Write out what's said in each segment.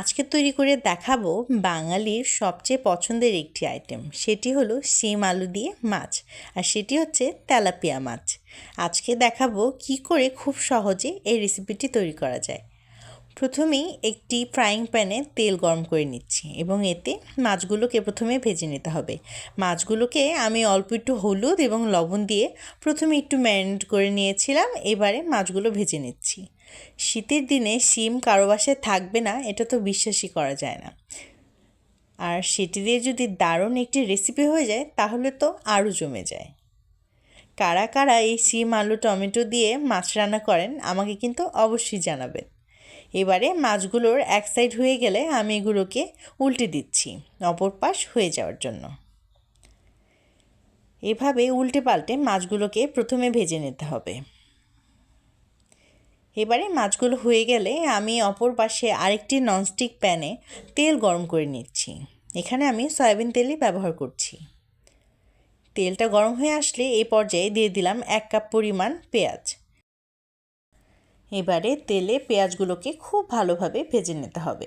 আজকে তৈরি করে দেখাবো বাঙালির সবচেয়ে পছন্দের একটি আইটেম সেটি হলো শিম আলু দিয়ে মাছ, আর সেটি হচ্ছে তেলাপিয়া মাছ। আজকে দেখাবো কি করে খুব সহজে এই রেসিপিটি তৈরি করা যায়। প্রথমেই একটি ফ্রাইং প্যানে তেল গরম করে নিচ্ছি, এবং এতে মাছগুলোকে প্রথমে ভেজে নিতে হবে। মাছগুলোকে আমি অল্প একটু হলুদ এবং লবণ দিয়ে প্রথমে একটু ম্যারিনেট করে নিয়েছিলাম, এবারে মাছগুলো ভেজে নিচ্ছি। শীতের দিনে শিম কারও থাকবে না, এটা তো বিশ্বাসই করা যায় না। আর সেটি দিয়ে যদি দারুণ একটি রেসিপি হয়ে যায়, তাহলে তো আরও জমে যায়। কারা কারা এই শিম, আলু, টমেটো দিয়ে মাছ রান্না করেন, আমাকে কিন্তু অবশ্যই জানাবেন। এবারে মাছগুলোর এক সাইড হয়ে গেলে আমি এগুলোকে উল্টে দিচ্ছি, অপর পাশ হয়ে যাওয়ার জন্য। এভাবে উল্টে পাল্টে মাছগুলোকে প্রথমে ভেজে নিতে হবে। এবারে মাছগুলো হয়ে গেলে আমি অপর পাশে আরেকটি ননস্টিক প্যানে তেল গরম করে নিচ্ছি। এখানে আমি সয়াবিন তেলই ব্যবহার করছি। তেলটা গরম হয়ে আসলে এই পর্যায়ে দিয়ে দিলাম এক কাপ পরিমাণ পেঁয়াজ। এবারে তেলে পেঁয়াজগুলোকে খুব ভালোভাবে ভেজে নিতে হবে।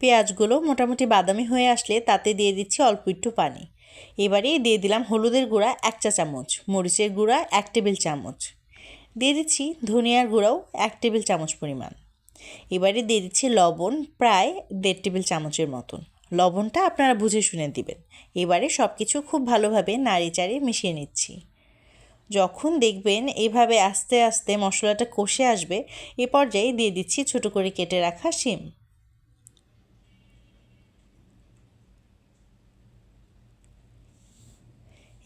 পেঁয়াজগুলো মোটামুটি বাদামি হয়ে আসলে তাতে দিয়ে দিচ্ছি অল্প একটু পানি। এবারে দিয়ে দিলাম হলুদের গুঁড়া এক চা চামচ মরিচের গুঁড়া এক টেবিল চামচ দিয়ে দিচ্ছি ধনিয়ার গুঁড়াও এক টেবিল চামচ পরিমাণ। এবারে দিয়ে দিচ্ছি লবণ প্রায় দেড় টেবিল চামচের মতন। লবণটা আপনারা বুঝে শুনে দিবেন। এবারে সব কিছু খুব ভালোভাবে নাড়ি চাড়িয়ে মিশিয়ে নিচ্ছি। যখন দেখবেন এভাবে আস্তে আস্তে মশলাটা কষে আসবে, এ পর্যায়ে দিয়ে দিচ্ছি ছোট করে কেটে রাখা শিম।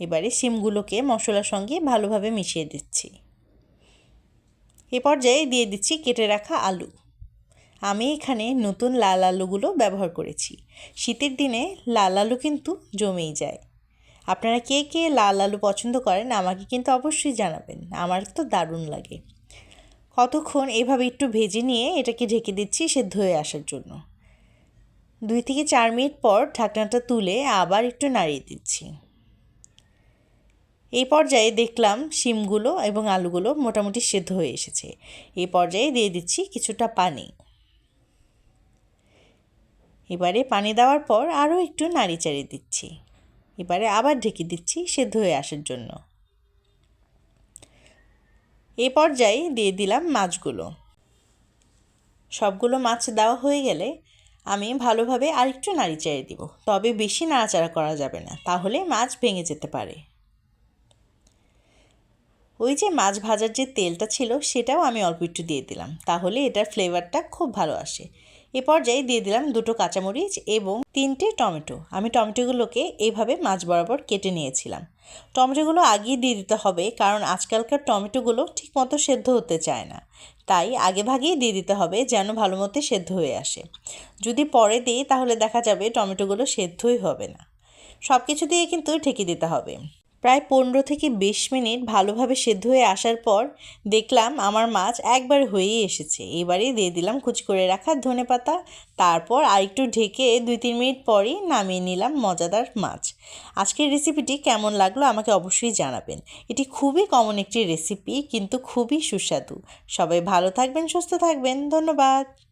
এবারে শিমগুলোকে মশলার সঙ্গে ভালোভাবে মিশিয়ে দিচ্ছি। এ পর্যায়ে দিয়ে দিচ্ছি কেটে রাখা আলু। আমি এখানে নতুন লাল আলুগুলো ব্যবহার করেছি। শীতের দিনে লাল আলু কিন্তু জমেই যায়। আপনারা কে কে লাল আলু পছন্দ করেন আমাকে কিন্তু অবশ্যই জানাবেন। আমার তো দারুণ লাগে। কতক্ষণ এভাবে একটু ভেজে নিয়ে এটাকে ঢেকে দিচ্ছি সেদ্ধ হয়ে আসার জন্য। দুই থেকে চার মিনিট পর ঢাকনাটা তুলে আবার একটু নাড়িয়ে দিচ্ছি। এই পর্যায়ে দেখলাম শিমগুলো এবং আলুগুলো মোটামুটি সেদ্ধ হয়ে এসেছে। এই পর্যায়ে দিয়ে দিচ্ছি কিছুটা পানি। এবারে পানি দেওয়ার পর আরও একটু নাড়ি চাড়িয়ে দিচ্ছি। এবারে আবার ঢেকে দিচ্ছি সেদ্ধ হয়ে আসার জন্য। এ পর্যায়ে দিয়ে দিলাম মাছগুলো। সবগুলো মাছ দেওয়া হয়ে গেলে আমি ভালোভাবে আরেকটু নাড়ি চাড়িয়ে দিব। তবে বেশি নাড়াচাড়া করা যাবে না, তাহলে মাছ ভেঙে যেতে পারে। ওই যে মাছ ভাজার যে তেলটা ছিল, সেটাও আমি অল্প একটু দিয়ে দিলাম। তাহলে এটার ফ্লেভারটা খুব ভালো আসে। এ পর্যায়ে দিয়ে দিলাম দুটো কাঁচামরিচ এবং তিনটে টমেটো। আমি টমেটোগুলোকে এইভাবে মাছ বরাবর কেটে নিয়েছিলাম। টমেটোগুলো আগেই দিয়ে দিতে হবে, কারণ আজকালকার টমেটোগুলো ঠিকমতো সেদ্ধ হতে চায় না। তাই আগে ভাগেই দিয়ে দিতে হবে, যেন ভালো মতো সেদ্ধ হয়ে আসে। যদি পরে দিই, তাহলে দেখা যাবে টমেটোগুলো সেদ্ধই হবে না। সব কিছু দিয়ে কিন্তু ঢেকে দিতে হবে। প্রায় পনেরো থেকে বিশ মিনিট ভালোভাবে সেদ্ধ হয়ে আসার পর দেখলাম আমার মাছ একবার হয়েই এসেছে। এবারে দিয়ে দিলাম কুচি করে রাখা ধনে পাতা। তারপর আরেকটু ঢেকে দুই তিন মিনিট পরই নামিয়ে নিলাম মজাদার মাছ। আজকের রেসিপিটি কেমন লাগল আমাকে অবশ্যই জানাবেন। এটি খুবই কমন একটি রেসিপি কিন্তু খুবই সুস্বাদু। সবাই ভালো থাকবেন, সুস্থ থাকবেন। ধন্যবাদ।